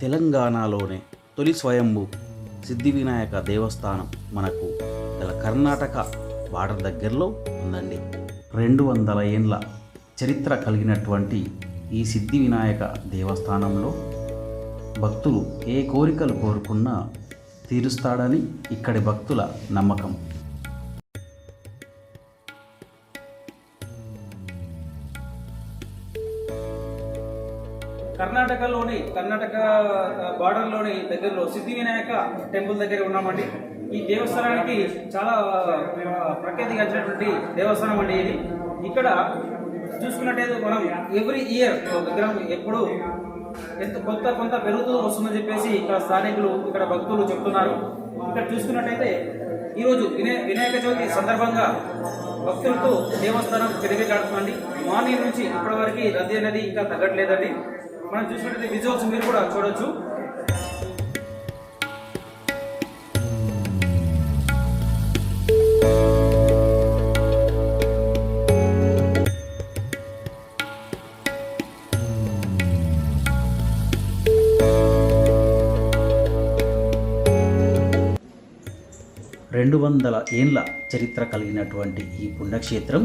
తెలంగాణలోనే తొలి స్వయంభు సిద్ధి వినాయక దేవస్థానం మనకు గల కర్ణాటక బార్డర్ దగ్గరలో ఉందండి. రెండు వందల ఏండ్ల చరిత్ర కలిగినటువంటి ఈ సిద్ధి వినాయక దేవస్థానంలో భక్తులు ఏ కోరికలు కోరుకున్నా తీరుస్తాడని ఇక్కడి భక్తుల నమ్మకం. కర్ణాటకలోని కర్ణాటక బార్డర్లోని దగ్గరలో సిద్ధి వినాయక టెంపుల్ దగ్గర ఉన్నామండి. ఈ దేవస్థానానికి చాలా ప్రఖ్యాతి గడిచినటువంటి దేవస్థానం అండి ఇది. ఇక్కడ చూసుకున్నట్టయితే మనం ఎవ్రీ ఇయర్ విగ్రహం ఎప్పుడు ఎంత కొత్త కొంత పెరుగుతూ వస్తుందని చెప్పేసి ఇక్కడ స్థానికులు ఇక్కడ భక్తులు చెప్తున్నారు. ఇక్కడ చూసుకున్నట్టయితే ఈరోజు వినయ వినాయక చవితి సందర్భంగా భక్తులతో దేవస్థానం పెరిగికాడుతుందండి మార్నింగ్ నుంచి ఇప్పటి వరకు రద్దీ అనేది ఇంకా తగ్గట్లేదండి. మనం చూసినట్టయితే విజువల్స్ మీరు కూడా చూడొచ్చు. రెండు వందల ఏండ్ల చరిత్ర కలిగినటువంటి ఈ పుణ్యక్షేత్రం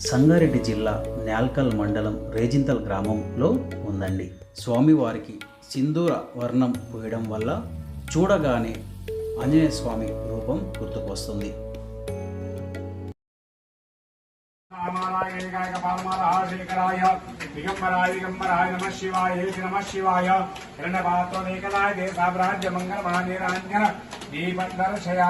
సంగారెడ్డి జిల్లా న్యాల్కల్ మండలం రేజింతల్ గ్రామంలో ఉందండి. స్వామివారికి సింధూర వర్ణం పూయడం వల్ల చూడగానే ఆంజనేయ స్వామి రూపం గుర్తుకొస్తుంది. రామారాయ दिगंबराय दिगंबराय नम शिवाय नम शिवाय हिण्यपात्रेकनाय देशाभ्राज्य मंगल महानीरांजन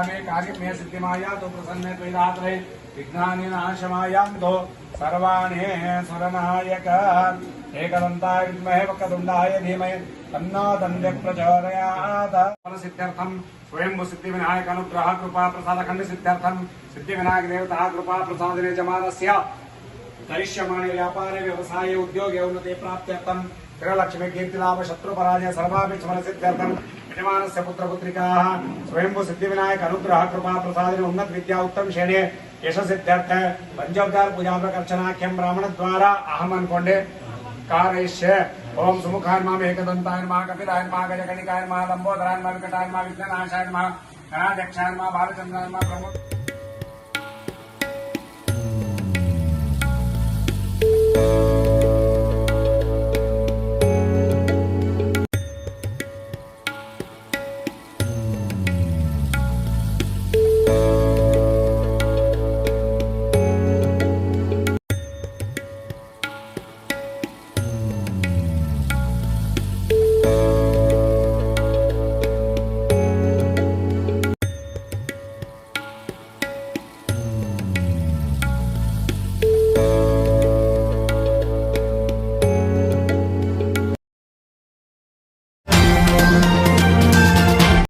मे कार्य मे सिद्धिमाया तो प्रसन्ने त्वदात्रे विघ्नानि नाशमायान्तो सर्वाणे सुरनायक एकदंताय विमहे वक्रतुण्डाय धीमहि तन्नो दन्दे प्रचोदयात् फल फलसिद्ध्यर्थं स्वयं सिद्धि विनायक अनुग्रह कृपा प्रसाद खण्ड सिद्धि विनायक देवता कृपा प्रसादने च मानस्य करिष्यमाणे व्यापारे व्यवसाये उद्योगे उन्नते प्राप्त्यर्थम गृहलक्ष्मी कीर्तिलाभ शत्रुपराजय सर्वापि समरसिद्ध्यर्थम यजमानस्य पुत्रपुत्रिकाः स्वयंभू सिद्धिविनायक अनुग्रह कृपा प्रसाद उन्नत विद्या उत्तम श्रेणी यश सिद्ध्यर्थ पंचोपचार पूजा प्रकर्चनाख्यम ब्राह्मण द्वारा अहम अनुकोंडे कारयिष्य ओम सुमुखाय नमः एकदंताय नमः कपिलाय नमः गजकणिकाय नमः लंबोदराय नमः विकटाय नमः विघ्ननाशाय नमः गणाध्यक्षाय नमः भालचंद्राय नमः प्रमोद